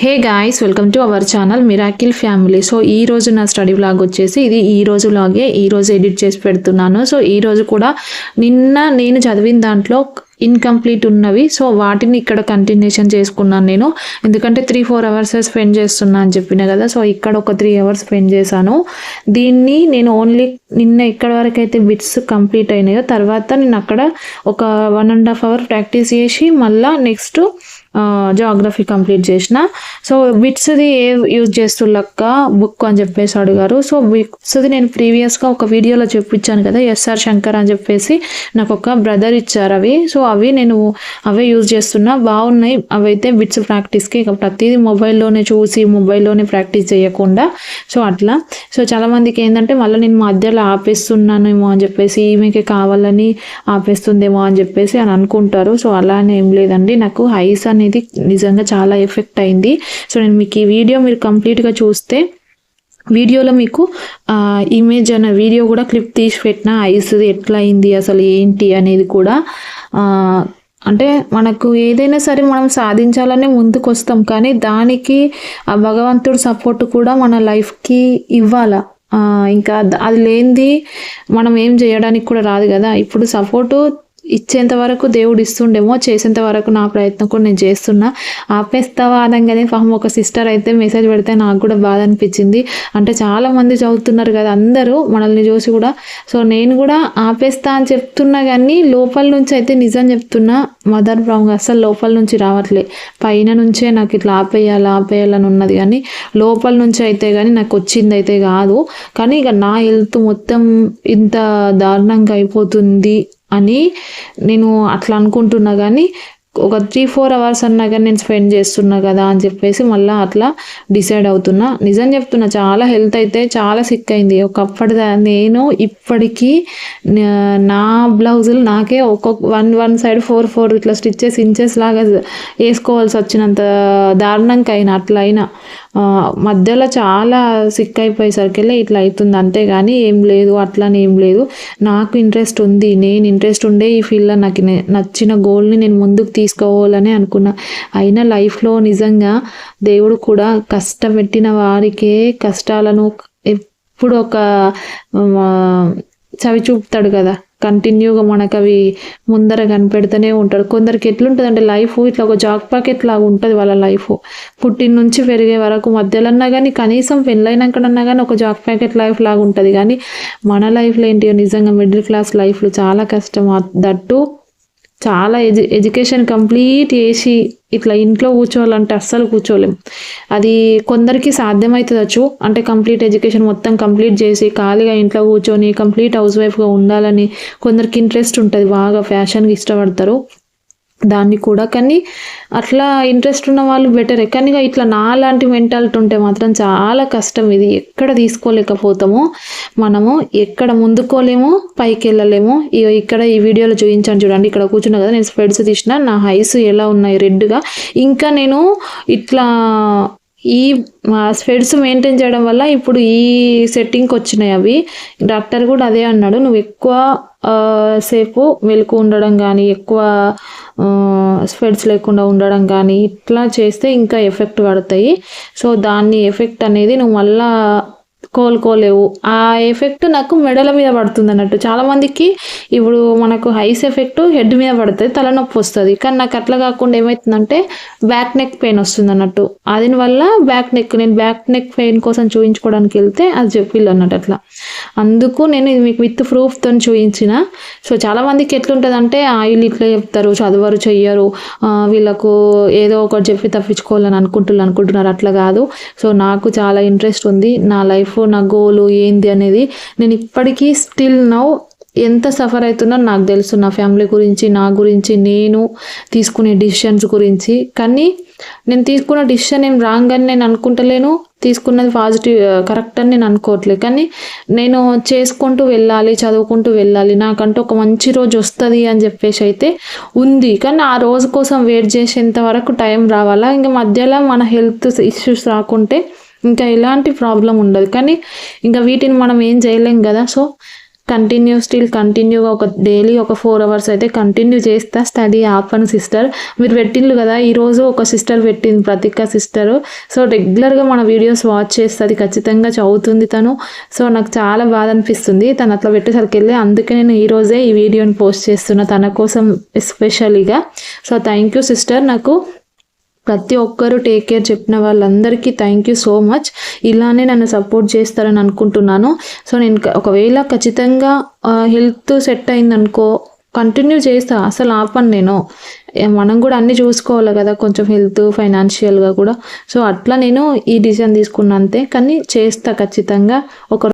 Hey guys welcome to our channel miracle family. So ఈ రోజు నా స్టడీ వ్లాగ్ వచ్చేసి ఇది ఈ రోజు లాగే ఈ రోజు ఎడిట్ చేసి పెడుతున్నాను. సో ఈ రోజు కూడా నిన్న నేను చదివిన దాంట్లో ఇన్కంప్లీట్ ఉన్నవి. సో వాటిని ఇక్కడ కంటిన్యూషన్ చేసుకున్నాను నేను. ఎందుకంటే త్రీ ఫోర్ అవర్స్ స్పెండ్ చేస్తున్నా అని చెప్పిన కదా. సో ఇక్కడ ఒక త్రీ అవర్స్ స్పెండ్ చేశాను. దీన్ని నేను ఓన్లీ నిన్న ఇక్కడ వరకు అయితే బిట్స్ కంప్లీట్ అయినాయో తర్వాత నేను అక్కడ ఒక one and half hour practice చేసి మళ్ళీ నెక్స్ట్ జాగ్రఫీ కంప్లీట్ చేసిన. సో బిట్స్ది ఏ యూజ్ చేస్తుళ్ళక్క బుక్ అని చెప్పేసి అడిగారు. సో బిట్స్ది నేను ప్రీవియస్గా ఒక వీడియోలో చెప్పించాను కదా ఎస్ఆర్ శంకర్ అని చెప్పేసి నాకు ఒక బ్రదర్ ఇచ్చారు అవి. సో అవి నేను అవే యూజ్ చేస్తున్నా. బాగున్నాయి. అవి అయితే బిట్స్ ప్రాక్టీస్కి ఇక ప్రతిదీ మొబైల్లోనే చూసి మొబైల్లోనే ప్రాక్టీస్ చేయకుండా. సో అట్లా. సో చాలామందికి ఏంటంటే మళ్ళీ నేను మధ్యలో ఆపేస్తున్నానేమో అని చెప్పేసి ఈమెకి కావాలని ఆపేస్తుందేమో అని చెప్పేసి అని అనుకుంటారు. సో అలానే ఏం లేదండి. నాకు హైస్ అనేది నిజంగా చాలా ఎఫెక్ట్ అయింది. సో నేను మీకు ఈ వీడియో మీరు కంప్లీట్గా చూస్తే వీడియోలో మీకు ఇమేజ్ అన్న వీడియో కూడా క్లిప్ తీసి పెట్టిన ఐస్ ఎట్లా అయింది అసలు ఏంటి అనేది కూడా అంటే మనకు ఏదైనా సరే మనం సాధించాలనే ముందుకు వస్తాం కానీ దానికి ఆ భగవంతుడు సపోర్ట్ కూడా మన లైఫ్కి ఇవ్వాలా? ఇంకా అది లేనిది మనం ఏం చేయడానికి కూడా రాదు కదా. ఇప్పుడు సపోర్టు ఇచ్చేంత వరకు దేవుడు ఇస్తుండేమో చేసేంత వరకు నా ప్రయత్నం కూడా నేను చేస్తున్నా. ఆపేస్తావా అనగానే పాపం ఒక సిస్టర్ అయితే మెసేజ్ పెడితే నాకు కూడా బాధ అనిపించింది. అంటే చాలామంది చదువుతున్నారు కదా అందరూ మనల్ని చూసి కూడా. సో నేను కూడా ఆపేస్తా అని చెప్తున్నా కానీ లోపల నుంచి అయితే నిజం చెప్తున్నా మదర్ ప్రాంగ్ అసలు లోపల నుంచి రావట్లే. పైన నుంచే నాకు ఇట్లా ఆపేయాలి ఆపేయాలని ఉన్నది కానీ లోపల నుంచి అయితే కానీ నాకు వచ్చింది అయితే కాదు. కానీ ఇక నా హెల్త్ మొత్తం ఇంత దారుణంగా అయిపోతుంది. అని నేను అట్లా అనుకుంటున్నా కానీ ఒక త్రీ ఫోర్ అవర్స్ అన్నా కానీ నేను స్పెండ్ చేస్తున్నా కదా అని చెప్పేసి మళ్ళీ అట్లా డిసైడ్ అవుతున్నా. నిజం చెప్తున్నా చాలా హెల్త్ అయితే చాలా సిక్ అయింది. ఒకప్పటి నేను ఇప్పటికీ నా- బ్లౌజులు నాకే ఒక్కొక్క one one side four four ఇట్లా స్టిచ్చెస్ ఇంచెస్ లాగా వేసుకోవాల్సి వచ్చినంత దారుణంగా అయినా అట్లా అయినా మధ్యలో చాలా సిక్ అయిపోయేసరికి ఇట్లా అవుతుంది. అంతేగాని ఏం లేదు అట్లని ఏం లేదు. నాకు ఇంట్రెస్ట్ ఉంది. నేను ఇంట్రెస్ట్ ఉండే ఈ ఫీల్డ్లో నాకు నచ్చిన గోల్ని నేను ముందుకు తీ తీసుకోవాలని అనుకున్నా. అయినా లైఫ్లో నిజంగా దేవుడు కూడా కష్టపెట్టిన వారికే కష్టాలను ఎప్పుడు ఒక చవి చూపుతాడు కదా. కంటిన్యూగా మనకు అవి ముందర కనిపెడుతూనే ఉంటాడు. కొందరికి ఎట్లుంటుంది అంటే లైఫ్ ఇట్లా ఒక జాక్ పాకెట్ లాగా ఉంటుంది వాళ్ళ లైఫ్ పుట్టిన నుంచి పెరిగే వరకు మధ్యలో అన్నా కానీ కనీసం పెళ్ళైనాకనన్నా కానీ ఒక జాక్ ప్యాకెట్ లైఫ్ లాగా ఉంటుంది. కానీ మన లైఫ్లో ఏంటి నిజంగా మిడిల్ క్లాస్ లైఫ్లో చాలా కష్టం. దట్టు చాలా ఎడ్యు ఎడ్యుకేషన్ కంప్లీట్ చేసి ఇట్లా ఇంట్లో కూర్చోవాలంటే అస్సలు కూర్చోలేం. అది కొందరికి సాధ్యమవుతుందచ్చు అంటే కంప్లీట్ ఎడ్యుకేషన్ మొత్తం కంప్లీట్ చేసి ఖాళీగా ఇంట్లో కూర్చొని కంప్లీట్ హౌస్ వైఫ్గా ఉండాలని కొందరికి ఇంట్రెస్ట్ ఉంటుంది. బాగా ఫ్యాషన్కి ఇష్టపడతారు. దాన్ని కూడా. కానీ అట్లా ఇంట్రెస్ట్ ఉన్న వాళ్ళు బెటరే కానీ ఇక ఇట్లా నాలాంటి మెంటాలిటీ ఉంటే మాత్రం చాలా కష్టం. ఇది ఎక్కడ తీసుకోలేకపోతామో. మనము ఎక్కడ ముందుకోలేము పైకి వెళ్ళలేము ఇక్కడ ఈ వీడియోలో చూపించాను చూడండి. ఇక్కడ కూర్చున్నా కదా నేను స్పెడ్స్ తీసిన. నా హైస్ ఎలా ఉన్నాయి? రెడ్గా ఇంకా నేను ఇట్లా ఈ స్పెడ్స్ మెయింటైన్ చేయడం వల్ల ఇప్పుడు ఈ సెట్టింగ్కి వచ్చినాయి అవి. డాక్టర్ కూడా అదే అన్నాడు నువ్వు ఎక్కువ సేపు వెలుకు ఉండడం కానీ ఎక్కువ స్పెడ్స్ లేకుండా ఉండడం కానీ ఇట్లా చేస్తే ఇంకా ఎఫెక్ట్ పడతాయి. సో దాన్ని ఎఫెక్ట్ అనేది నువ్వు మళ్ళా కోలుకోలేవు. ఆ ఎఫెక్ట్ నాకు మెడల మీద పడుతుంది అన్నట్టు. చాలా మందికి ఇప్పుడు మనకు హైస్ ఎఫెక్ట్ హెడ్ మీద పడుతుంది తలనొప్పి వస్తుంది. కానీ నాకు అట్లా కాకుండా ఏమవుతుందంటే బ్యాక్ నెక్ పెయిన్ వస్తుంది అన్నట్టు. అది వల్ల బ్యాక్ నెక్ నేను బ్యాక్ నెక్ పెయిన్ కోసం చూపించుకోవడానికి వెళ్తే అది చెప్పిల్లు అన్నట్టు అట్లా. అందుకు నేను ఇది మీకు విత్ ప్రూఫ్తో చూపించిన సో చాలా మందికి ఎట్లుంటుంది అంటే ఆయిల్ ఇట్లా చెప్తారు చదవరు చెయ్యరు. వీళ్ళకు ఏదో ఒకటి చెప్పి తప్పించుకోవాలని అనుకుంటున్నారు అనుకుంటున్నారు. అట్లా కాదు. సో నాకు చాలా ఇంట్రెస్ట్ ఉంది. నా లైఫ్ నా గోలు ఏంది అనేది నేను ఇప్పటికీ స్టిల్ నౌ ఎంత సఫర్ అవుతున్నా నాకు తెలుసు. నా ఫ్యామిలీ గురించి నా గురించి నేను తీసుకునే డిసిషన్స్ గురించి. కానీ నేను తీసుకున్న డిసిషన్ ఏం రాంగ్ అని నేను అనుకుంటలేను. తీసుకున్నది పాజిటివ్ కరెక్ట్ అని నేను అనుకోవట్లేదు. కానీ నేను చేసుకుంటూ వెళ్ళాలి చదువుకుంటూ వెళ్ళాలి. నాకంటూ ఒక మంచి రోజు వస్తుంది అని చెప్పేసి అయితే ఉంది. కానీ ఆ రోజు కోసం వెయిట్ చేసేంత వరకు టైం రావాలా? ఇంకా మధ్యలో మన హెల్త్ ఇష్యూస్ రాకుంటే ఇంకా ఎలాంటి ప్రాబ్లం ఉండదు. కానీ ఇంకా వీటిని మనం ఏం చేయలేం కదా. సో కంటిన్యూ స్టిల్ కంటిన్యూగా ఒక డైలీ ఒక ఫోర్ అవర్స్ అయితే కంటిన్యూ చేస్తా. స్టడీ ఆపను సిస్టర్ మీరు పెట్టిండ్రు కదా ఈరోజు ఒక సిస్టర్ పెట్టింది ప్రతిక సిస్టర్ సో రెగ్యులర్గా మన వీడియోస్ వాచ్ చేస్తుంది ఖచ్చితంగా చదువుతుంది తను. సో నాకు చాలా బాధ అనిపిస్తుంది. తను అట్లా పెట్టేసరికి వెళ్ళి అందుకే నేను ఈరోజే ఈ వీడియోని పోస్ట్ చేస్తున్నా తన కోసం ఎస్పెషల్గా సో థ్యాంక్ యూ సిస్టర్ నాకు ప్రతి ఒక్కరూ టేక్ కేర్ చెప్పిన వాళ్ళందరికీ థ్యాంక్ యూ సో మచ్ ఇలానే నన్ను సపోర్ట్ చేస్తారని అనుకుంటున్నాను. సో నేను ఒకవేళ ఖచ్చితంగా హెల్త్ సెట్ అయిందనుకో కంటిన్యూ చేస్తా. అసలు ఆపను నేను. మనం కూడా అన్నీ చూసుకోవాలి కదా కొంచెం హెల్త్ ఫైనాన్షియల్గా కూడా. సో అట్లా నేను ఈ డిసిజన్ తీసుకున్నా అంతే. కానీ చేస్తా ఖచ్చితంగా. ఒక